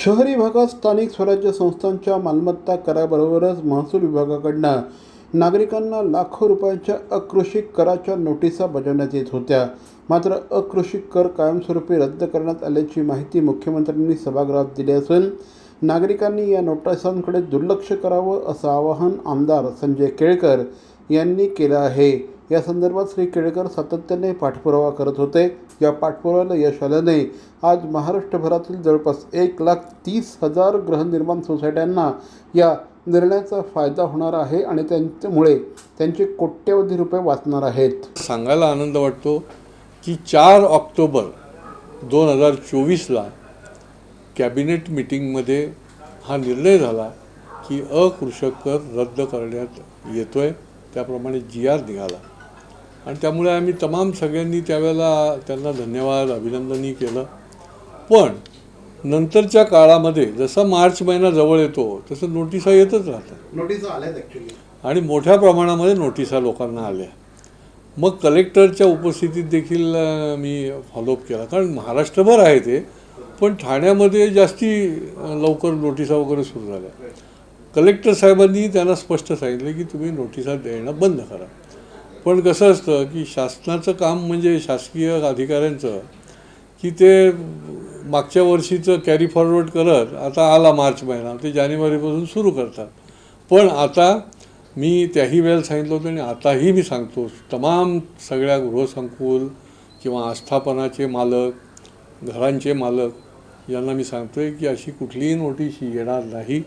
शहरी भागात स्थानिक स्वराज्य संस्थांच्या मालमत्ता कराबरोबरच महसूल विभागाकडनं नागरिकांना लाखो रुपयांच्या अकृषिक कराच्या नोटिसा बजावण्यात येत होत्या. मात्र अकृषिक कर कायमस्वरूपी रद्द करण्यात आल्याची माहिती मुख्यमंत्र्यांनी सभागृहात दिली असून नागरिकांनी या नोटिसांकडे दुर्लक्ष करावं असं आवाहन आमदार संजय केळकर यांनी केलं आहे. या संदर्भात श्री केळकर सातत्याने पाठपुरावा करत होते. या पाठपुराव्याला यश आल्याने आज महाराष्ट्रभरातील जवळपास एक लाख तीस हजार गृहनिर्माण सोसायट्यांना या निर्णयाचा फायदा होणार आहे आणि त्यांच्यामुळे त्यांचे कोट्यवधी रुपये वाचणार आहेत. सांगायला आनंद वाटतो की चार ऑक्टोबर दोन हजार चोवीसला कॅबिनेट मिटिंगमध्ये हा निर्णय झाला की अकृषक कर रद्द करण्यात येतो आहे त्याप्रमाणे जी आर निघाला. आणि त्यामुळे आम्ही तमाम सगळ्यांनी त्यावेळेला त्यांना धन्यवाद अभिनंदनही केलं. पण नंतरच्या काळामध्ये जसा मार्च महिना जवळ येतो तसं नोटिसा येतच राहतात. नोटीस आल्यात ॲक्च्युली आणि मोठ्या प्रमाणामध्ये नोटिसा लोकांना आल्या. मग कलेक्टरच्या उपस्थितीत देखील मी फॉलोअप केला. कारण महाराष्ट्रभर आहे ते पण ठाण्यामध्ये जास्ती लवकर नोटिसा वगैरे सुरू झाल्या. कलेक्टर साहेबांनी त्यांना स्पष्ट सांगितलं की तुम्ही नोटिसा देणं बंद करा. पण कसं असतं की शासनाचं काम म्हणजे शासकीय अधिकाऱ्यांचं की ते मागच्या वर्षीचं कॅरी फॉरवर्ड करत आता आला मार्च महिना ते जानेवारीपासून सुरू करतात. पण आता मी त्याही वेळेला सांगितलं होतं आणि आताही मी सांगतो तमाम सगळ्या गृहसंकुल किंवा आस्थापनाचे मालक घरांचे मालक यांना मी सांगतो आहे की अशी कुठलीही नोटीस येणार नाही.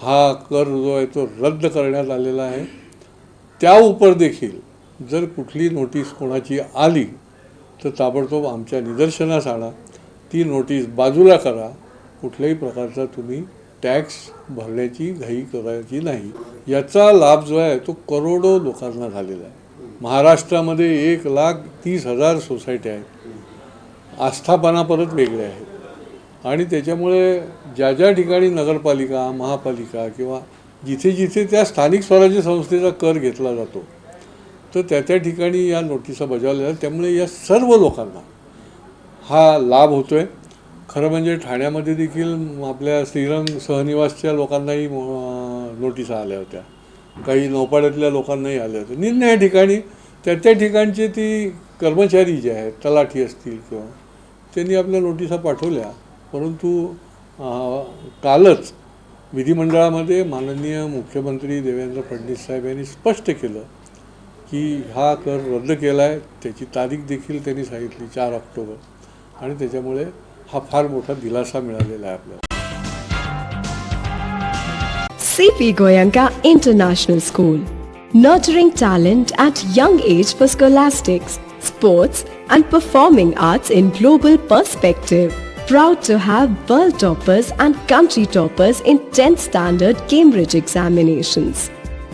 हा कर जो आहे तो रद्द करण्यात आलेला आहे. त्या उपर देखील जर कुठली नोटीस कोणाची आली तर ताबडतोब आमच्या निदर्शनास आणा ती नोटीस बाजूला करा. कुठल्याही प्रकारचा तुम्ही टॅक्स भरण्याची घाई करायची नाही. याचा लाभ जो आहे तो करोडो लोकांना झालेला आहे. महाराष्ट्रामध्ये एक लाख तीस हजार सोसायट्या आहेत. आस्थापना परत वेगळ्या आहेत. आणि त्याच्यामुळे ज्या ज्या ठिकाणी नगरपालिका महापालिका किंवा जिथे जिथे त्या स्थानिक स्वराज्य संस्थेचा कर घेतला जातो तर त्या त्या ठिकाणी या नोटिसा बजावल्या जातात. त्यामुळे या सर्व लोकांना हा लाभ होतो आहे खरं म्हणजे ठाण्यामध्ये देखील आपल्या श्रीरंग सहनिवासच्या लोकांनाही नोटिसा आल्या होत्या. काही नौपाड्यातल्या लोकांनाही आल्या होत्या. निर्णय ठिकाणी त्या त्या ठिकाणचे ती कर्मचारी जे आहेत तलाठी असतील किंवा त्यांनी आपल्या नोटिसा पाठवल्या. परंतु कालच विधिमंडळामध्ये माननीय मुख्यमंत्री देवेंद्र फडणवीस साहेब यांनी स्पष्ट केलं की हा कर रद्द केला आहे त्याची तारीख देखील त्यांनी सांगितली चार ऑक्टोबर आणि त्याच्यामुळे हा फार मोठा दिलासा मिळालेला आहे आपल्याला CP Goyanka International School. Nurturing talent at young age for scholastics, sports, and performing arts in global perspective. Proud to have world toppers and country toppers in 10th standard Cambridge examinations.